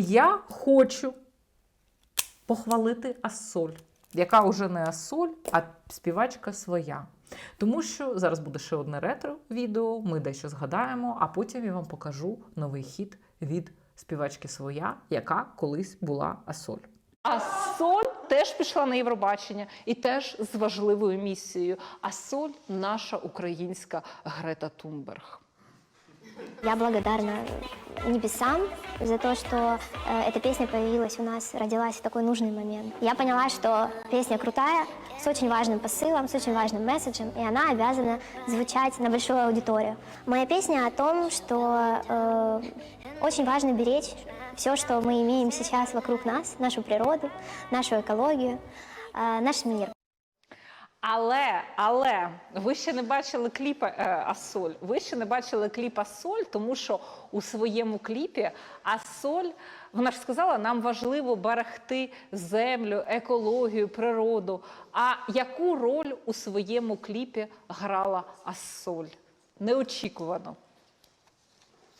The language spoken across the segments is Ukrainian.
Я хочу похвалити Ассоль, яка вже не Ассоль, а співачка своя. Тому що зараз буде ще одне ретро-відео, ми дещо згадаємо, а потім я вам покажу новий хіт від співачки своя, яка колись була Ассоль. А соль теж пішла на Євробачення і теж з важливою місією. А соль наша українська Грета Тумберг. Я благодарна небесам за то, что э, эта песня появилась у нас, родилась в такой нужный момент. Я поняла, что песня крутая, с очень важным посылом, с очень важным месседжем, и она обязана звучать на большую аудиторию. Моя песня о том, что э, очень важно беречь все, что мы имеем сейчас вокруг нас, нашу природу, нашу экологию, э, наш мир. Але, але ви ще не бачили кліп е, Асоль. Ви ще не бачили кліп Асоль, тому що у своєму кліпі Асоль, вона ж сказала, нам важливо берегти землю, екологію, природу. А яку роль у своєму кліпі грала Асоль? Неочікувано.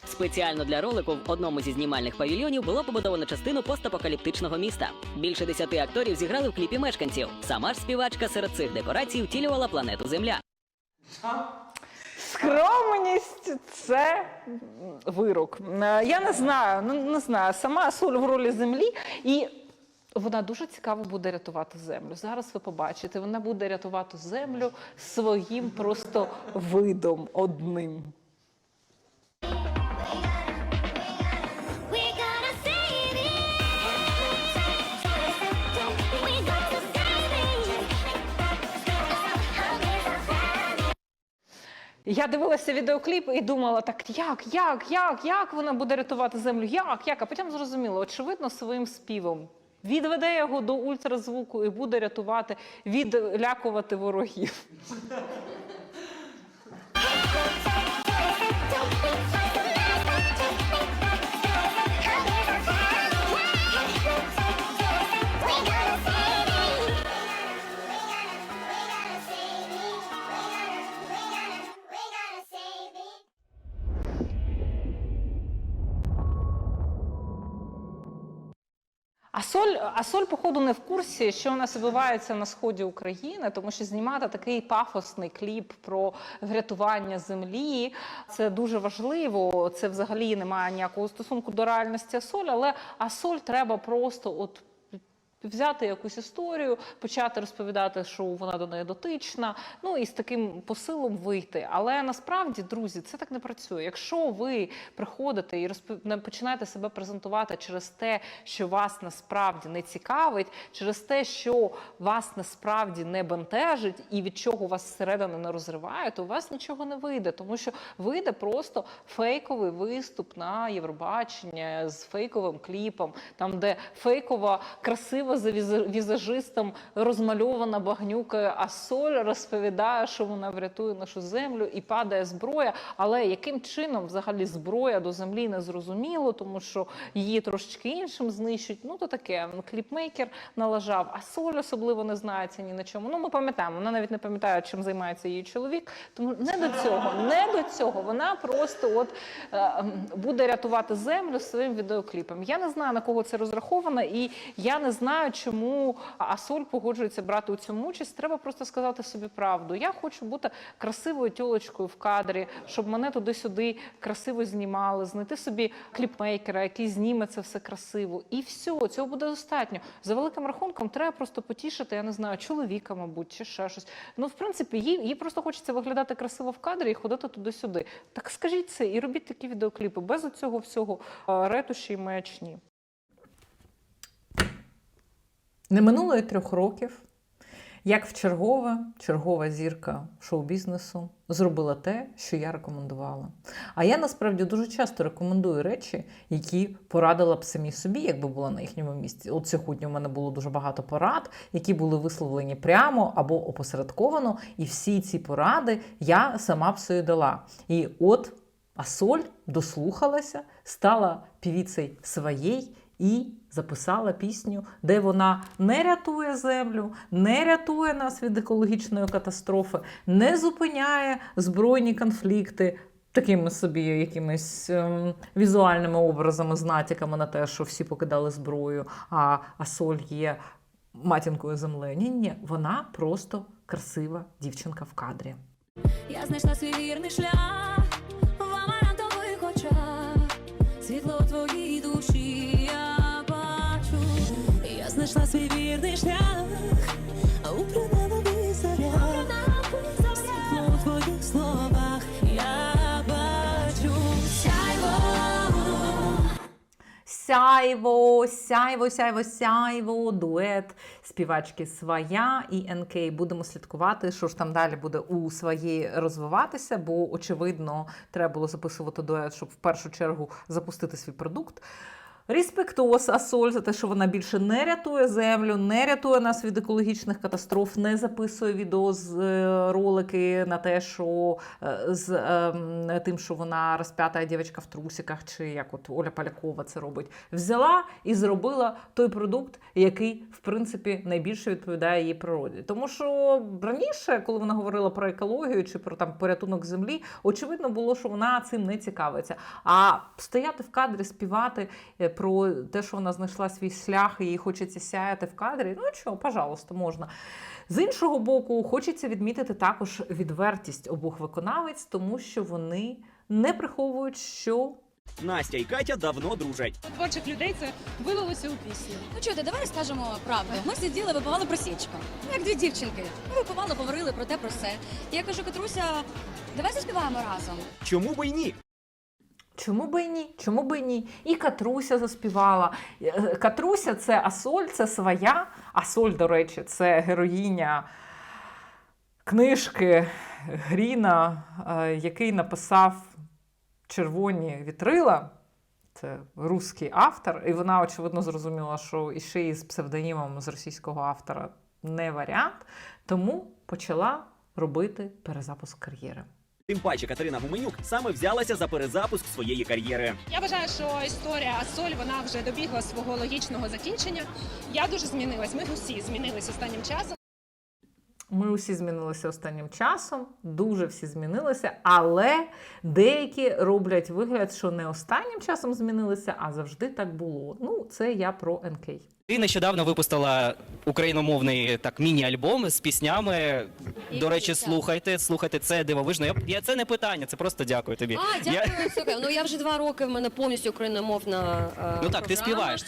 Спеціально для ролику в одному зі знімальних павільйонів було побудовано частину постапокаліптичного міста. Більше десяти акторів зіграли в кліпі мешканців. Сама ж співачка серед цих декорацій втілювала планету Земля. Скромність це вирок. Е, Я не знаю, ну не знаю. Сама соль в ролі землі і. Вона дуже цікаво буде рятувати землю. Зараз ви побачите, вона буде рятувати землю своїм просто видом одним. Я дивилася відеокліп і думала, так як, як, як, як вона буде рятувати землю? Як, як? А потім зрозуміла, очевидно, своїм співом. Відведе його до ультразвуку і буде рятувати, відлякувати ворогів. А соль, походу, не в курсі, що у нас відбувається на сході України, тому що знімати такий пафосний кліп про врятування землі це дуже важливо. Це взагалі немає ніякого стосунку до реальності Асоль, але Асоль треба просто от. Взяти якусь історію, почати розповідати, що вона до неї дотична, ну і з таким посилом вийти. Але насправді, друзі, це так не працює. Якщо ви приходите і розпов... не починаєте себе презентувати через те, що вас насправді не цікавить, через те, що вас насправді не бентежить, і від чого вас зсередини не розриває, то у вас нічого не вийде, тому що вийде просто фейковий виступ на Євробачення з фейковим кліпом, там де фейкова красива за віза- візажистом розмальована багнюка, а соль розповідає, що вона врятує нашу землю і падає зброя. Але яким чином взагалі зброя до землі не зрозуміло, тому що її трошечки іншим знищують. Ну то таке кліпмейкер налажав, а соль особливо не знається ні на чому. Ну ми пам'ятаємо, вона навіть не пам'ятає, чим займається її чоловік. Тому не до цього, не до цього. Вона просто от е, буде рятувати землю своїм відеокліпом. Я не знаю на кого це розраховано, і я не знаю, чому Асоль погоджується брати у цьому участь. Треба просто сказати собі правду. Я хочу бути красивою тьолочкою в кадрі, щоб мене туди-сюди красиво знімали, знайти собі кліпмейкера, який зніме це все красиво. І все, цього буде достатньо. За великим рахунком треба просто потішити, я не знаю, чоловіка, мабуть, чи ще щось. Ну, в принципі, їй, їй просто хочеться виглядати красиво в кадрі і ходити туди-сюди. Так скажіть це і робіть такі відеокліпи без цього всього е, ретуші і маячні. Не минуло й трьох років, як в чергова зірка шоу-бізнесу зробила те, що я рекомендувала. А я насправді дуже часто рекомендую речі, які порадила б самі собі, якби була на їхньому місці. От сьогодні у мене було дуже багато порад, які були висловлені прямо або опосередковано, і всі ці поради я сама б собі дала. І от Асоль дослухалася, стала півіцею своєї і записала пісню, де вона не рятує землю, не рятує нас від екологічної катастрофи, не зупиняє збройні конфлікти. такими собі якимись ем, візуальними образами, з натяками на те, що всі покидали зброю, а Асоль є матінкою землею. Ні, ні, вона просто красива дівчинка в кадрі. Я знайшла свій вірний шлях Сяйво, сяйво, сяйво, сяйво, дует співачки Своя і НК. Будемо слідкувати, що ж там далі буде у своїй розвиватися, бо очевидно треба було записувати дует, щоб в першу чергу запустити свій продукт. Респектос Асоль за те, що вона більше не рятує землю, не рятує нас від екологічних катастроф, не записує відео з е, ролики на те, що е, з ем, тим, що вона розп'ята дівчинка в трусиках, чи як от Оля Полякова це робить. Взяла і зробила той продукт, який в принципі найбільше відповідає її природі. Тому що раніше, коли вона говорила про екологію чи про там порятунок землі, очевидно було, що вона цим не цікавиться. А стояти в кадрі, співати е, про те, що вона знайшла свій шлях і їй хочеться сяяти в кадрі. Ну що, пожалуйста, можна. З іншого боку, хочеться відмітити також відвертість обох виконавець, тому що вони не приховують, що Настя і Катя давно дружать. творчих людей це вилилося у пісню. Ну чуєте, давай скажемо правду. Ми сиділи, випивали просічку. Ну, як дві дівчинки. Ми випивали, говорили про те, про все. І я кажу, Катруся, давай заспіваємо разом. Чому б і ні? Чому би і ні? Чому би і ні? І Катруся заспівала. Е, Катруся це Асоль, це своя. Асоль, до речі, це героїня книжки Гріна, е, який написав Червоні вітрила. Це русський автор, і вона, очевидно, зрозуміла, що іще із псевдонімом з російського автора не варіант, тому почала робити перезапуск кар'єри. Тим паче Катерина Гуменюк саме взялася за перезапуск своєї кар'єри. Я вважаю, що історія Асоль вона вже добігла свого логічного закінчення. Я дуже змінилась. Ми усі змінились останнім часом. Ми усі змінилися останнім часом, дуже всі змінилися, але деякі роблять вигляд, що не останнім часом змінилися, а завжди так було. Ну, це я про НК. Ти нещодавно випустила україномовний так міні-альбом з піснями. До речі, слухайте, слухайте, це дивовижно. Я, я це не питання, це просто дякую тобі. А, Я- дякую. Слухай, ну я вже два роки в мене повністю україномовна. е, ну так, ти програма. співаєш.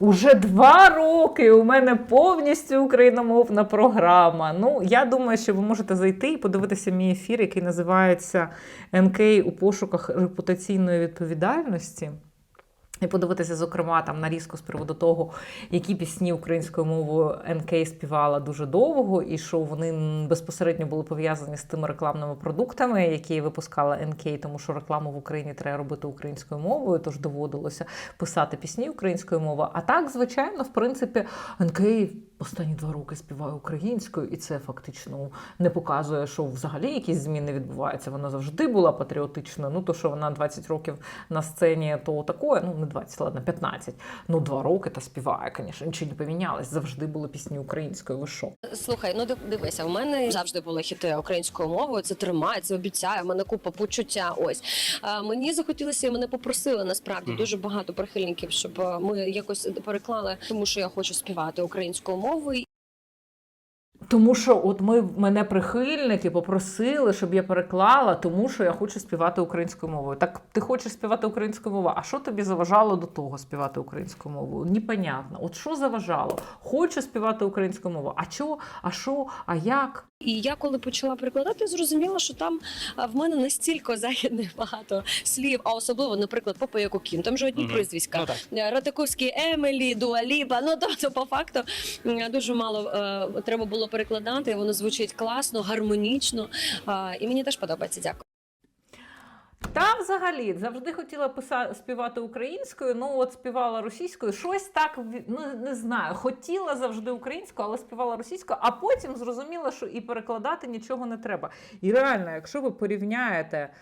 Уже два роки у мене повністю україномовна програма. Ну, я думаю, що ви можете зайти і подивитися мій ефір, який називається НК у пошуках репутаційної відповідальності. І подивитися, зокрема, там нарізку з приводу того, які пісні українською мовою НК співала дуже довго, і що вони безпосередньо були пов'язані з тими рекламними продуктами, які випускала НК, тому що рекламу в Україні треба робити українською мовою, тож доводилося писати пісні українською мовою. А так, звичайно, в принципі, НК останні два роки співає українською, і це фактично не показує, що взагалі якісь зміни відбуваються. Вона завжди була патріотичною. Ну то, що вона 20 років на сцені, то такое, ну не 20, ладно, 15. Ну, два роки та співає, звісно, нічого не помінялось. Завжди були пісні українською. Ви що? Слухай, ну дивися, в мене завжди були хіти українською мовою. Це тримає, це обіцяє. В мене купа почуття. Ось а, мені захотілося і мене попросили насправді дуже багато прихильників, щоб е, ми якось переклали, тому що я хочу співати українською мовою розмови тому що от ми мене прихильники попросили, щоб я переклала, тому що я хочу співати українською мовою. Так ти хочеш співати українською мовою? А що тобі заважало до того співати українською мовою? Непонятно. От що заважало? Хочу співати українською мовою. А чого? А що? А як? І я коли почала перекладати, зрозуміла, що там в мене настільки західних багато слів, а особливо, наприклад, по Паяку Там же одні Мгм. прізвиська. Ну так. Е, Ратаковський Емелі, Дуаліба. Ну тобто, по факту дуже мало е, треба було перекладати. Воно звучить класно, гармонічно. І мені теж подобається. Дякую. Та взагалі завжди хотіла писати співати українською. Ну от співала російською. Щось так ну не знаю. Хотіла завжди українською, але співала російською. А потім зрозуміла, що і перекладати нічого не треба. І реально, якщо ви порівняєте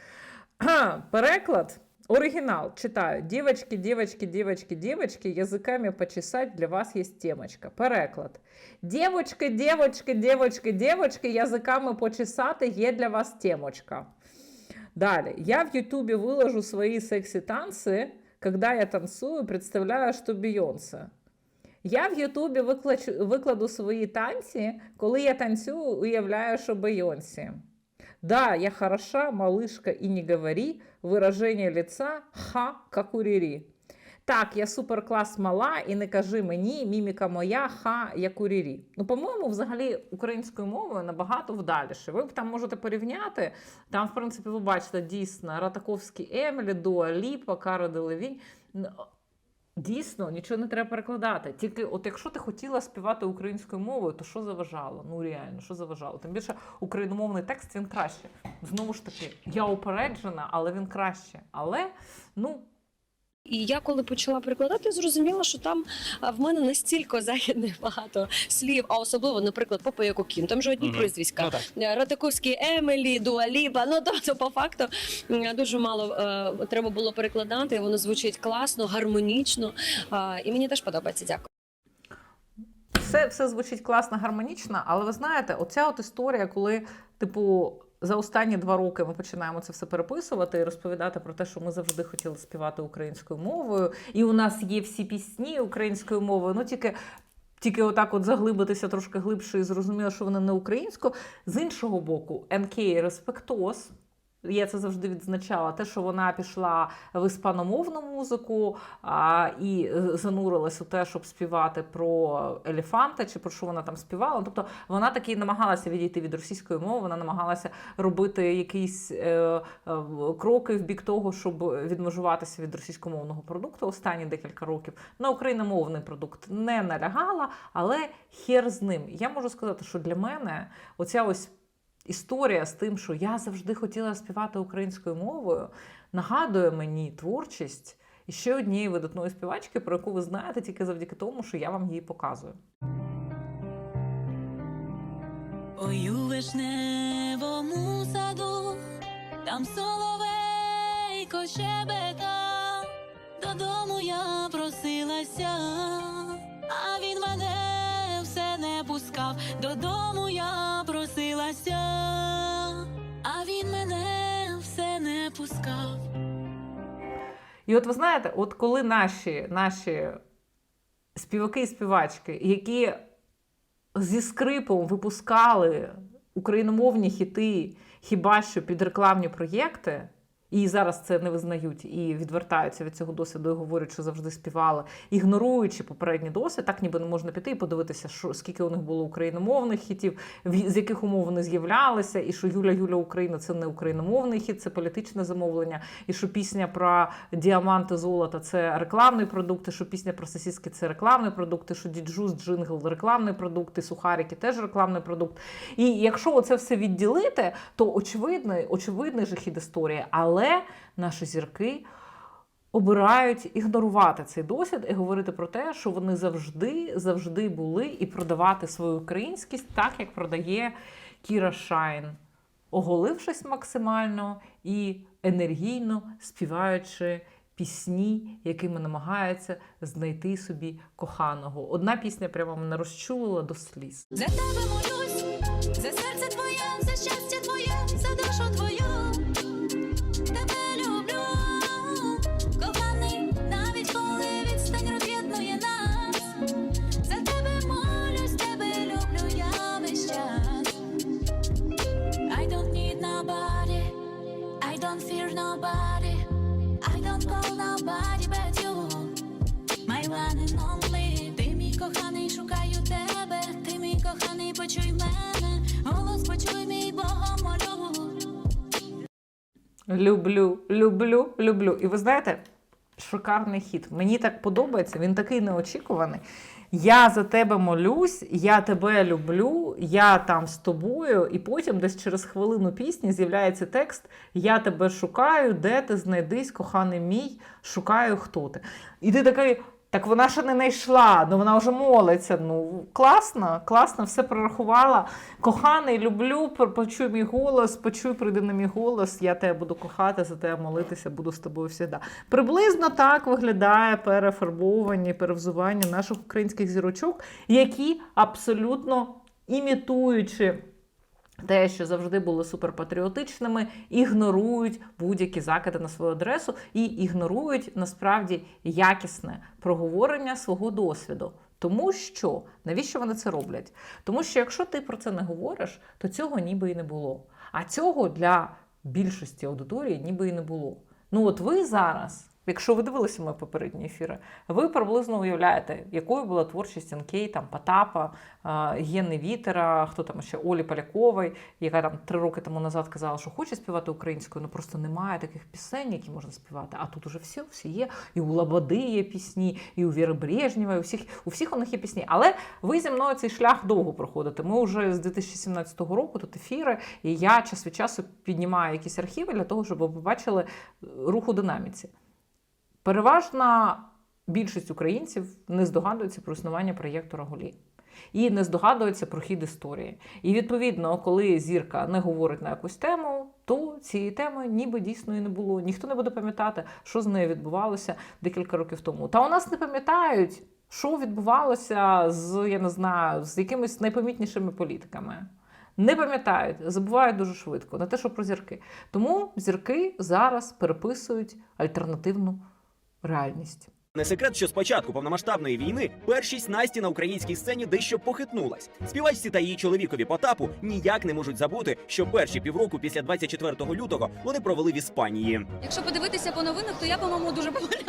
переклад. Оригінал читаю. Дівочки, дівочки, дівочки, дівочки, язиками почесать для вас є темочка. Переклад. Дівочки, дівочки, дівочки, дівочки, язиками почесати є для вас темочка. Далее. Я в Ютубе выложу свои секси-танцы, когда я танцую, представляю, що Бейонсе. Я в Ютубі викладу свої танці, коли я танцюю, уявляю, що Бейонсі. Да, я хороша, малышка, и не говори. Выражение лица ха, как у Рірі. Так, я суперклас мала, і не кажи мені, міміка моя, ха, як у Рірі. Ну, по-моєму, взагалі українською мовою набагато вдаліше. Ви там можете порівняти. Там, в принципі, ви бачите дійсно Ратаковський Емілі, Дуа Ліпа, Кара Делевінь. Дійсно, нічого не треба перекладати. Тільки, от якщо ти хотіла співати українською мовою, то що заважало? Ну реально, що заважало? Тим більше україномовний текст він краще. Знову ж таки, я упереджена, але він краще. Але ну І я коли почала перекладати, зрозуміла, що там в мене настільки західних багато слів, а особливо, наприклад, Попа Якукін, там же одні Мгм. прізвиська. Ну так. Е, Емелі, Дуаліпа. Ну тобто, по факту дуже мало е, треба було перекладати. Воно звучить класно, гармонічно. А, і мені теж подобається. Дякую. все, все звучить класно, гармонічно, але ви знаєте, оця от історія, коли, типу, за останні два роки ми починаємо це все переписувати і розповідати про те, що ми завжди хотіли співати українською мовою, і у нас є всі пісні українською мовою, ну тільки. Тільки отак от заглибитися трошки глибше і зрозуміло, що вона не українською. З іншого боку, НК Респектос. Я це завжди відзначала. Те, що вона пішла в іспаномовну музику а, і е, занурилась у те, щоб співати про елефанта, чи про що вона там співала. Тобто вона таки намагалася відійти від російської мови, вона намагалася робити якісь е, е, кроки в бік того, щоб відмежуватися від російськомовного продукту останні декілька років. На україномовний продукт не налягала, але хер з ним. Я можу сказати, що для мене оця ось історія з тим, що я завжди хотіла співати українською мовою, нагадує мені творчість і ще однієї видатної співачки, про яку ви знаєте тільки завдяки тому, що я вам її показую. Ой, у вишневому саду, там соловейко щебетав, додому я просилася, а він мене все не пускав, додому не пускав. І от ви знаєте, от коли наші, наші співаки і співачки, які зі скрипом випускали україномовні хіти хіба що під рекламні проєкти, і зараз це не визнають і відвертаються від цього досвіду і говорять, що завжди співали, ігноруючи попередній досвід, так ніби не можна піти і подивитися, що скільки у них було україномовних хітів, з яких умов вони з'являлися, і що Юля Юля Україна це не україномовний хіт, це політичне замовлення, і що пісня про діаманти золота це рекламний продукт, і що пісня про сосиски це рекламний продукт, і що діджус, джингл рекламний продукт, і сухарики теж рекламний продукт. І якщо оце все відділити, то очевидний, очевидний же хід історії, але наші зірки обирають ігнорувати цей досвід і говорити про те, що вони завжди, завжди були, і продавати свою українськість так, як продає Кіра Шайн, оголившись максимально і енергійно співаючи. Пісні, якими намагаються знайти собі коханого. Одна пісня прямо мене розчулила до сліз. За тебе молюсь, за серце твоє, за щастя don't fear nobody, I don't call nobody but you. My one and only, ти мій коханий, шукаю тебе, ти мій коханий, почуй мене, голос почуй мій Богом молю. Люблю, люблю, люблю. І ви знаєте, шикарний хіт. Мені так подобається, він такий неочікуваний. Я за тебе молюсь, я тебе люблю, я там з тобою, і потім десь через хвилину пісні з'являється текст Я тебе шукаю, де ти знайдись, коханий мій, шукаю, хто ти. І ти такий. Так вона ще не знайшла, ну вона вже молиться. Ну класно, класно, все прорахувала. Коханий, люблю, по- почуй мій голос, почуй, прийди на мій голос. Я тебе буду кохати, за тебе молитися, буду з тобою завжди. Приблизно так виглядає перефарбовані, перевзування наших українських зірочок, які абсолютно імітуючи те, що завжди були суперпатріотичними, ігнорують будь-які закиди на свою адресу і ігнорують насправді якісне проговорення свого досвіду. Тому що навіщо вони це роблять? Тому що якщо ти про це не говориш, то цього ніби і не було. А цього для більшості аудиторії ніби і не було. Ну от ви зараз, якщо ви дивилися мої попередні ефіри, ви приблизно уявляєте, якою була творчість НК, там Потапа, е, Вітера, хто там ще Олі Полякової, яка там три роки тому назад казала, що хоче співати українською, ну просто немає таких пісень, які можна співати. А тут уже все, всі є. І у Лободи є пісні, і у Віри Брежнєва, і у всіх, у всіх у них є пісні. Але ви зі мною цей шлях довго проходите. Ми вже з 2017 року тут ефіри, і я час від часу піднімаю якісь архіви для того, щоб ви побачили рух у динаміці. Переважна більшість українців не здогадується про існування проєкту Рагулі. І не здогадується про хід історії. І відповідно, коли зірка не говорить на якусь тему, то цієї теми ніби дійсно і не було. Ніхто не буде пам'ятати, що з нею відбувалося декілька років тому. Та у нас не пам'ятають, що відбувалося з я не знаю, з якимись найпомітнішими політиками. Не пам'ятають, забувають дуже швидко на те, що про зірки. Тому зірки зараз переписують альтернативну реальність. Не секрет, що з початку повномасштабної війни першість Насті на українській сцені дещо похитнулась. Співачці та її чоловікові Потапу ніяк не можуть забути, що перші півроку після 24 лютого вони провели в Іспанії. Якщо подивитися по новинах, то я, по-моєму, дуже популярна.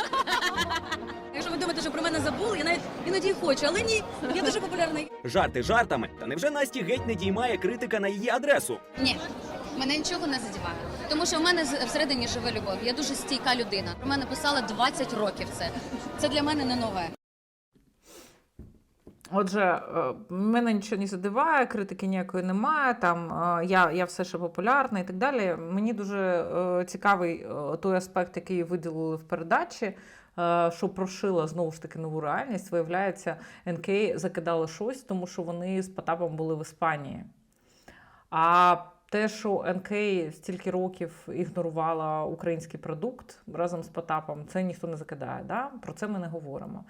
Якщо ви думаєте, що про мене забули, я навіть іноді хочу, але ні, я дуже популярна. Жарти жартами, та невже Насті геть не діймає критика на її адресу? Ні, мене нічого не задіває. Тому що в мене всередині живе любов. Я дуже стійка людина. Про мене писали 20 років це. Це для мене не нове. Отже, е, мене нічого не задиває, критики ніякої немає. Там е, я, я все ще популярна і так далі. Мені дуже е, цікавий той аспект, який виділили в передачі. Що прошила знову ж таки нову реальність, виявляється, НК закидали щось, тому що вони з Потапом були в Іспанії. А те, що НК стільки років ігнорувала український продукт разом з Потапом, це ніхто не закидає. Да? Про це ми не говоримо.